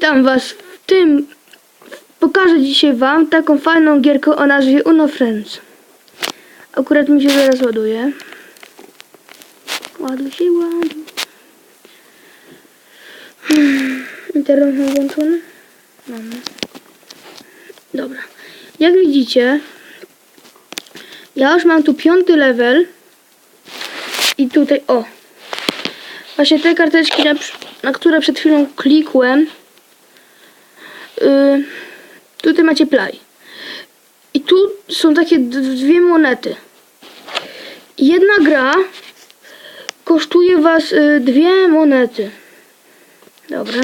Witam Was w tym. Pokażę dzisiaj Wam taką fajną gierkę o nazwie Uno Friends. Akurat mi się zaraz ładuje. Ładuj się, ładuj. Hmm, Internet mam włączony? Mam. Dobra. Jak widzicie, ja już mam tu piąty level. I tutaj, o. Właśnie te karteczki, na, na które przed chwilą klikłem. Yy, tutaj macie play. I tu są takie dwie monety. Jedna gra kosztuje was y, dwie monety. Dobra.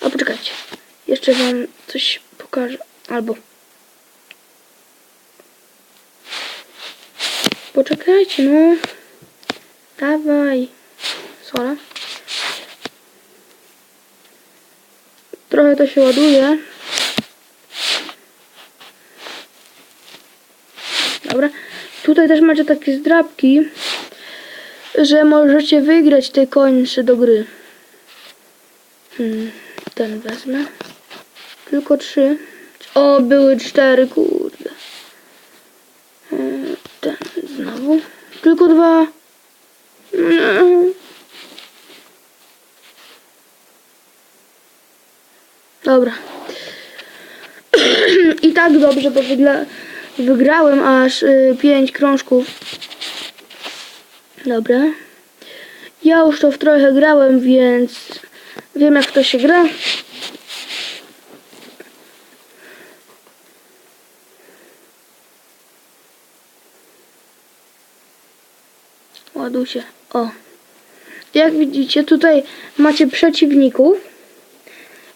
A poczekajcie. Jeszcze wam coś pokażę. Albo. Poczekajcie, no. Dawaj. Sola. Trochę to się ładuje. Dobra. Tutaj też macie takie zdrabki, że możecie wygrać te końce do gry. Hmm, ten wezmę. Tylko trzy. O, były cztery, kurde. Hmm, Ten znowu. Tylko dwa. Mm. Dobra. I tak dobrze, bo wygrałem aż y, 5 krążków. Dobra. Ja już to w trochę grałem, więc wiem jak to się gra. Ładuj się. O. Jak widzicie, tutaj macie przeciwników.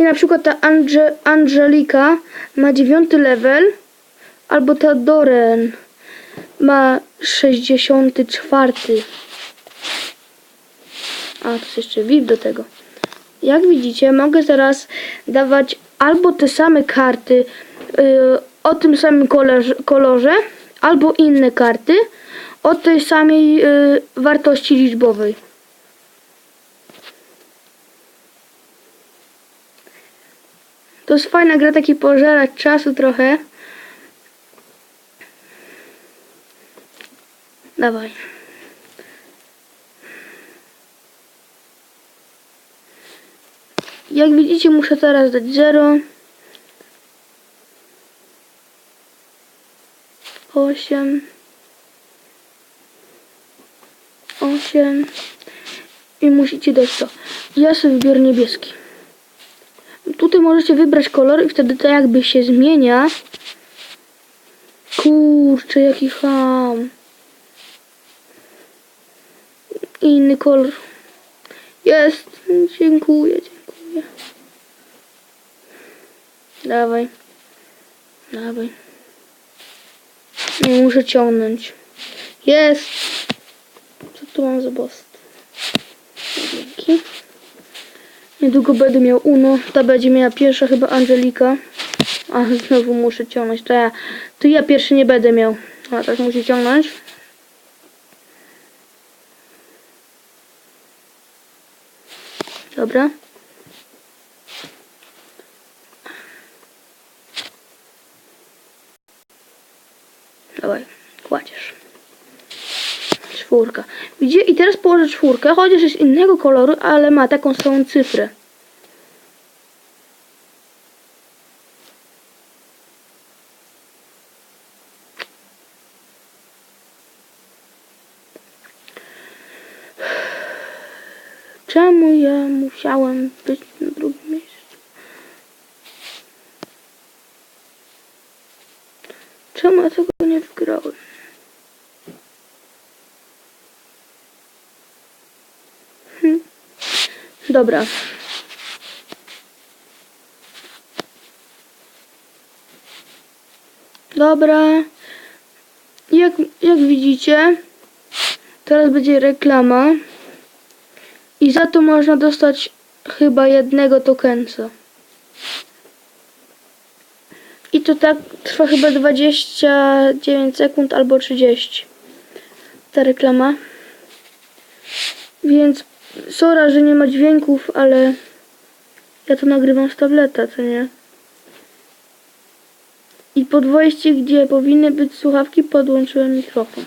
I na przykład ta Ange Angelika ma dziewiąty level, albo ta Doren ma 64. A, to jest jeszcze VIP do tego. Jak widzicie, mogę zaraz dawać albo te same karty yy, o tym samym kolorze, kolorze, albo inne karty o tej samej yy, wartości liczbowej. To jest fajna gra, taki pożerać czasu trochę. Dawaj. Jak widzicie, muszę teraz dać 0. 8. 8. I musicie dać to. Ja sobie wybiorę niebieski. Tutaj możecie wybrać kolor i wtedy to jakby się zmienia. Kurczę, jaki ham. Inny kolor. Jest. Dziękuję, dziękuję. Dawaj. Dawaj. Nie muszę ciągnąć. Jest. Co tu mam za bost? Niedługo będę miał Uno. Ta będzie miała pierwsza chyba Angelika. A znowu muszę ciągnąć. To ja, to ja pierwszy nie będę miał. A tak musi ciągnąć. Dobra. Dawaj, kładziesz. Czwórka. Widzicie? I teraz położę czwórkę, chociaż jest innego koloru, ale ma taką samą cyfrę. Czemu ja musiałem być na drugim miejscu? Czemu ja tego nie wygrałem? Hm. Dobra. Dobra. Jak, jak widzicie, teraz będzie reklama. I za to można dostać chyba jednego tokenca. I to tak trwa chyba 29 sekund albo 30. Ta reklama. Więc sora, że nie ma dźwięków, ale Ja to nagrywam z tableta, co nie? I pod wejście, gdzie powinny być słuchawki, podłączyłem mikrofon.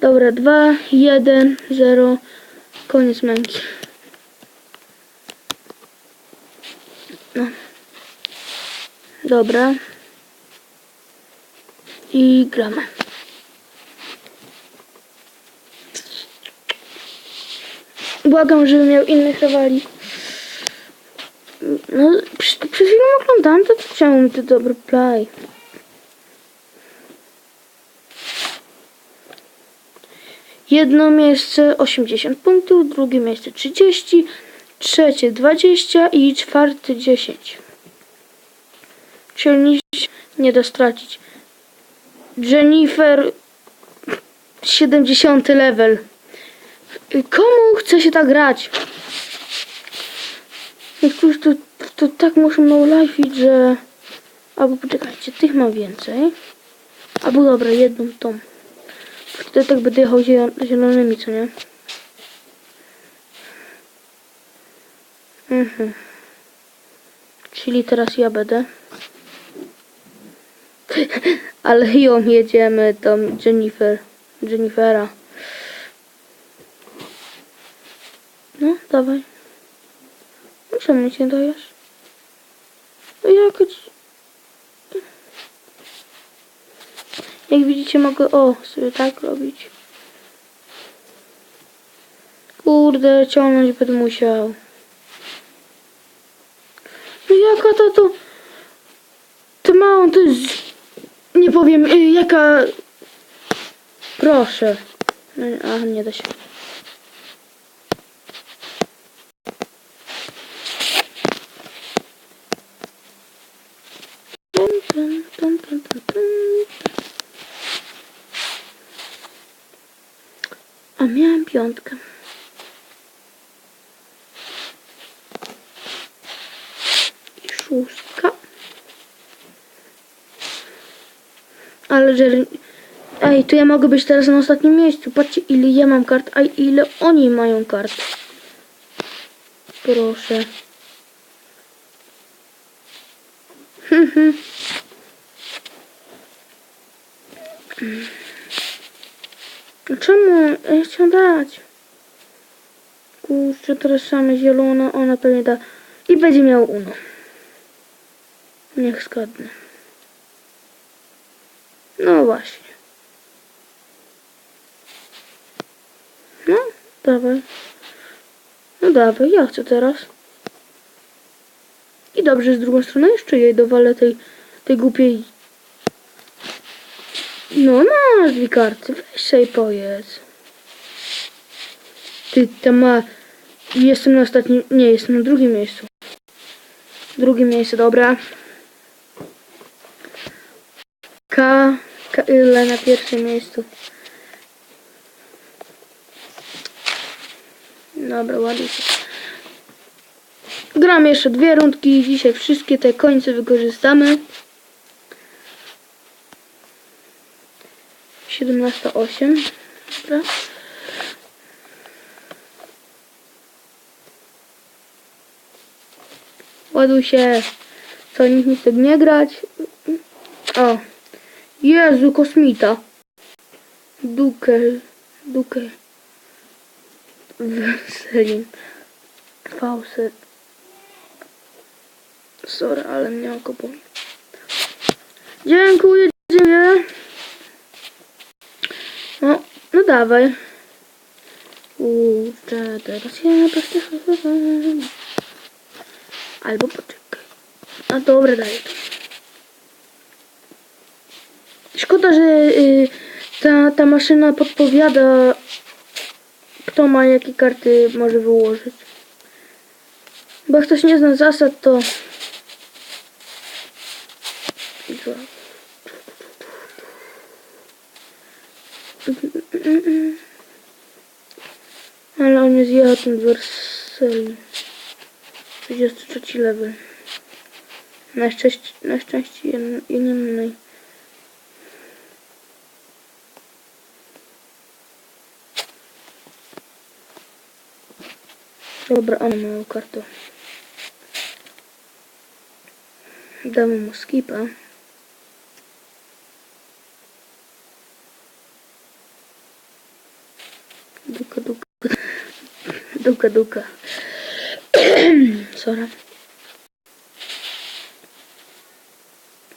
Dobra, 2, 1, 0. Koniec męki. No. Dobra. I gramy. Błagam, żeby miał innych rywali. No, przy- przed chwilą oglądałem, to czemu mi to dobry play? Jedno miejsce 80 punktów, drugie miejsce 30, trzecie 20 i czwarte 10. Czyli nic nie da stracić. Jennifer 70 level. Komu chce się tak grać? Niektórzy to, to tak muszą life że... Albo poczekajcie, tych mam więcej. Albo dobra, jedną tą. Wtedy tak będę jechał zielonymi, co nie? Mhm. Czyli teraz ja będę. Ale ją jedziemy, tam Jennifer. Jennifera. No, dawaj. No, Czemu cię dajesz? No jaka ci... Jak widzicie mogę, o, sobie tak robić. Kurde, ciągnąć będę musiał. No jaka to to... To małą, to jest... Nie powiem, y, jaka... Proszę. No, A, nie da się. A miałem piątkę. I szóstka. Ale że... Ej, to ja mogę być teraz na ostatnim miejscu. Patrzcie, ile ja mam kart, a ile oni mają kart. Proszę. Mhm. No Czemu? Ja chciałam dać. Kurczę, teraz same zielone, ona pewnie da. I będzie miał uno. Niech zgadnę. No właśnie. No, dawaj. No dawaj, ja chcę teraz. I dobrze, z drugą stronę jeszcze jej dowalę tej, tej głupiej... No, masz dwie karty, weź sobie pojedz. Ty, tam ma... Jestem na ostatnim... Nie, jestem na drugim miejscu. Drugie miejsce, dobra. K... K ile na pierwszym miejscu. Dobra, ładnie. Gram jeszcze dwie rundki dzisiaj wszystkie te końce wykorzystamy. 17.8. Dobra. Ładuj się. Co, nikt nie chce nie grać? O. Jezu, kosmita. Dukę. Dukę. Selin. Faucet. Sorry, ale mnie oko boli. Dziękuję, dziękuję. Dawaj. Kurczę, teraz ja postawię. Albo poczekaj. A dobra, daję to. Szkoda, że y, ta, ta maszyna podpowiada, kto ma jakie karty może wyłożyć. Bo jak ktoś nie zna zasad, to... I co? Zjechał ten Werseli. 33 level. Na szczęście, na szczęście innej. Dobra, on ma kartę. Damy mu skipa. Duka, duka. Duka, duka. Sorry.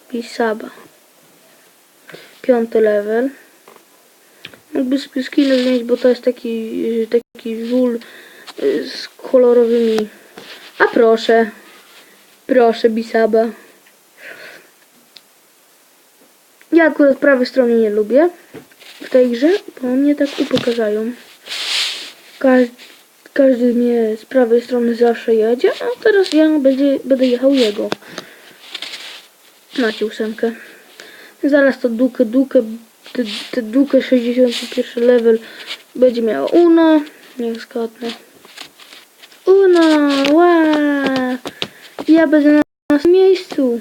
Pisaba. Piąty level. Mógłby sobie skiny zmienić, bo to jest taki, taki żul y, z kolorowymi. A proszę. Proszę, Bisaba. Ja akurat prawej strony nie lubię w tej grze, bo mnie tak upokarzają. Każ, każdy mnie z prawej strony zawsze jedzie, a teraz ja będzie, będę jechał jego. Macie ósemkę. Zaraz to dukę, dukę, te, te dukę 61 level będzie miała Uno. Niech zgadnę. Uno, ła! Ja będę na, na miejscu.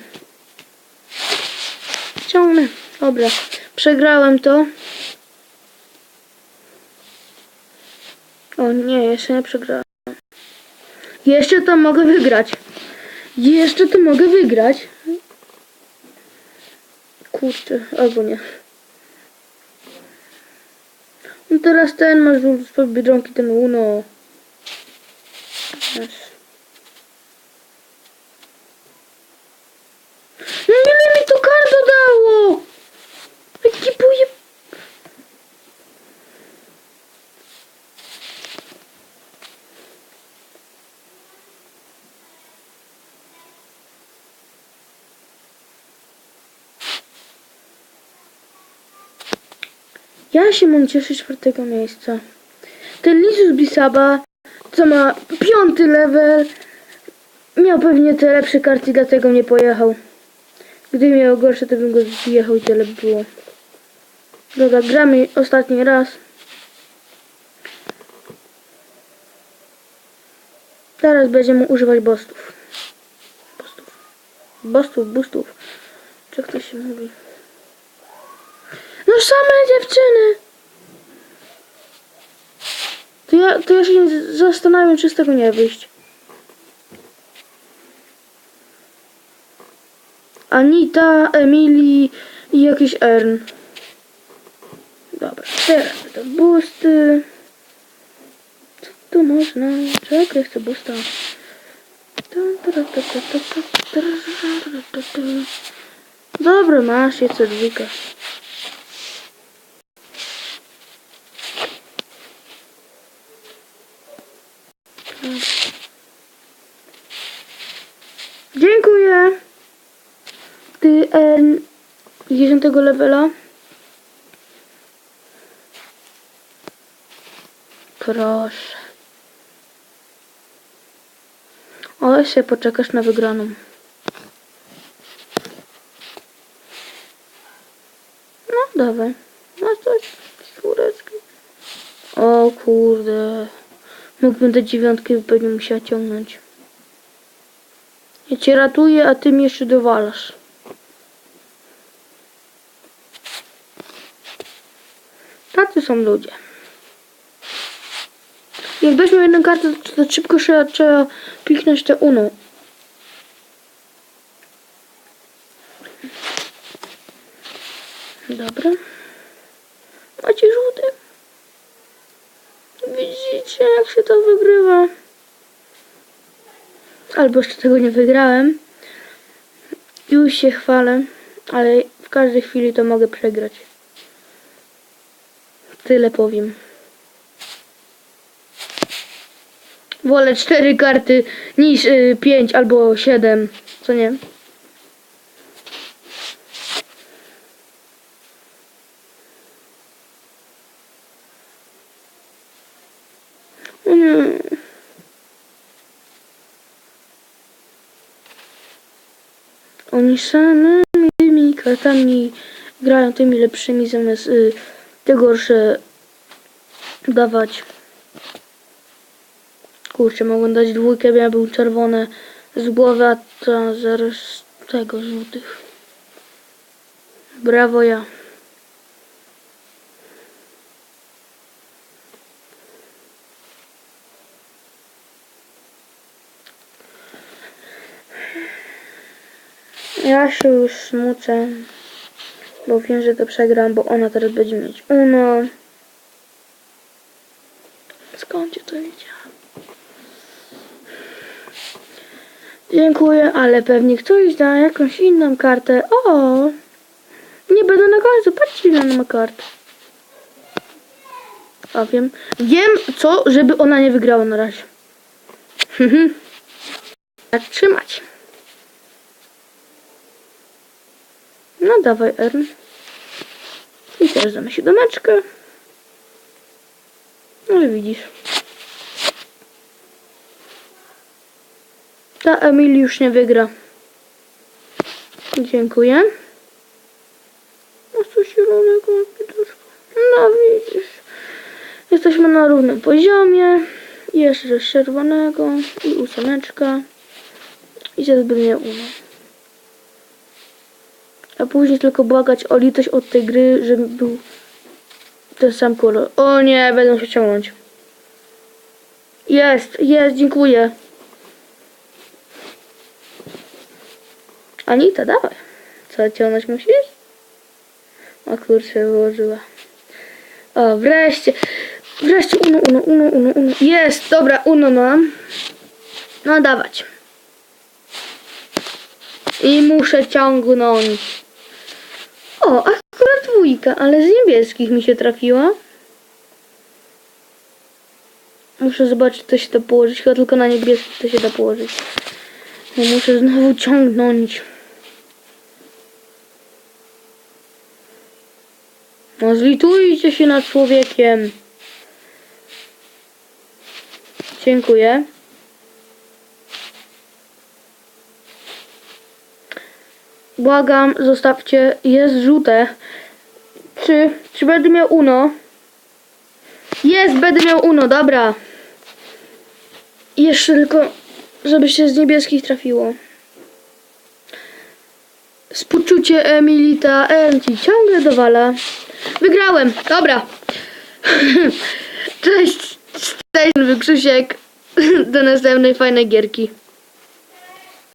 Ciągnę. Dobra. Przegrałem to. O nie, jeszcze nie przegrałem. Jeszcze to mogę wygrać. Jeszcze to mogę wygrać. Kurczę, albo nie. No teraz ten masz z Biedronki, ten Uno. Masz. No ile mi to karto dało? Jaki poje... Ja się mam cieszyć czwartego miejsca. Ten Lizus Bisaba, co ma piąty level, miał pewnie te lepsze karty, dlatego nie pojechał. Gdyby miał gorsze, to bym go zjechał i tyle by było. Dobra, gramy ostatni raz. Teraz będziemy używać. Boostów. Boostów, boostów. Czy jak to się mówi? No same dziewczyny! To ja, to ja się zastanawiam, czy z tego nie wyjść. Anita, Emily i jakiś Ern. Dobra, teraz to boosty. Co tu można? Czekaj, chcę boosta. Dobra, masz, jest dwójka. Dziękuję. Ty Ern 10 levela. Proszę. O, jeszcze poczekasz na wygraną. No, dawaj. Masz coś? Skóreczki. O kurde. Mógłbym do dziewiątki, pewnie musiała ciągnąć. Ja cię ratuję, a ty mnie jeszcze dowalasz. Tacy są ludzie. Jak weźmie jedną kartę, to, to szybko trzeba, trzeba piknąć te UNO. Dobra. Macie żółty. Się to wygrywa. Albo jeszcze tego nie wygrałem. Już się chwalę, ale w każdej chwili to mogę przegrać. Tyle powiem. Wolę cztery karty niż y, pięć albo siedem, co nie? Nie. Oni samymi kartami grają tymi lepszymi zamiast y, te gorsze dawać. Kurczę, mogłem dać dwójkę, bo ja był czerwone z głowy, a to zaraz tego żółtych. Brawo ja. Ja się już smucę. Bo wiem, że to przegram, bo ona teraz będzie mieć uno. Skąd ja to wiedziałam? Dziękuję, ale pewnie ktoś da jakąś inną kartę. O! Nie będę na końcu. Patrzcie, ona ma kart. A wiem. Wiem co, żeby ona nie wygrała na razie. Tak trzymać. No dawaj Ern. I też damy siódemeczkę. No widzisz. Ta Emil już nie wygra. Dziękuję. Masz coś zielonego? No widzisz. Jesteśmy na równym poziomie. Jeszcze czerwonego i ósemeczka. I się zbytnie uno. A później tylko błagać o litość od tej gry, żeby był ten sam kolor. O nie, będę się ciągnąć. Jest, jest, dziękuję. Anita, dawaj. Co, ciągnąć musisz? O kurczę, wyłożyła. O, wreszcie. Wreszcie, uno, uno, uno, uno, uno. Jest, dobra, uno mam. No, dawać. I muszę ciągnąć. O, akurat dwójka, ale z niebieskich mi się trafiła. Muszę zobaczyć, co się da położyć. Chyba tylko na niebieskich to się da położyć. Bo muszę znowu ciągnąć. No zlitujcie się nad człowiekiem. Dziękuję. Błagam, zostawcie. Jest żółte. Czy, czy będę miał uno? Jest, będę miał uno, dobra. Jeszcze tylko, żeby się z niebieskich trafiło. Współczucie Emilita Ernci ciągle dowala. Wygrałem, dobra. Cześć, cześć, Krzysiek. Do następnej fajnej gierki.